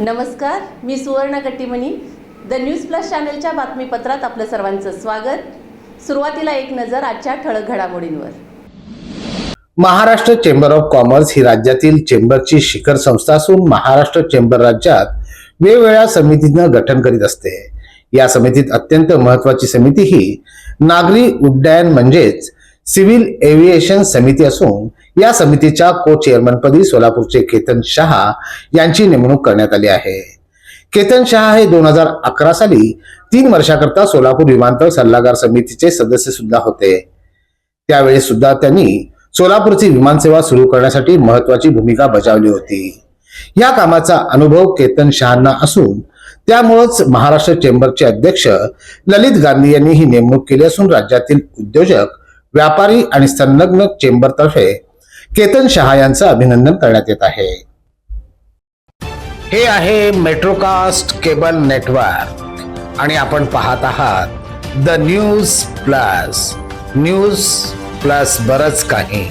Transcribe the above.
नमस्कार मी Suvarna Kattimani. The news plus चॅनलच्या बातमीपत्रात आपलं सर्वांचं स्वागत. सुरुवातीला एक नजर आजच्या ठळक घडामोडींवर. महाराष्ट्र चेंबर ऑफ कॉमर्स ही राज्यातील चेंबरची शिखर संस्था असून महाराष्ट्र चेंबर राज्यात वेगवेगळ्या समितीनं गठन करीत असते. या समितीत अत्यंत महत्वाची समिती ही नागरी उड्डयन म्हणजेच सिव्हिल एव्हिएशन समिती असून या समितीच्या को चेअरमनपदी सोलापूरचे केतन शहा यांची नेमणूक करण्यात आली आहे. केतन शहा हे दोन हजार अकरा साली तीन वर्षाकरता सोलापूर विमानतळ सल्लागार समितीचे सदस्य सुद्धा होते. त्यावेळी सुद्धा त्यांनी सोलापूरची विमानसेवा सुरू करण्यासाठी महत्वाची भूमिका बजावली होती. या कामाचा अनुभव केतन शहांना असून त्यामुळेच महाराष्ट्र चेंबरचे अध्यक्ष ललित गांधी यांनी ही नेमणूक केली असून राज्यातील उद्योजक व्यापारी आणि संलग्न चेंबरतर्फे केतन शहा यांचं अभिनंदन करण्यात येत आहे. हे आहे मेट्रोकास्ट केबल नेटवर्क आणि आपण पाहत आहात the news plus news plus बरच काही.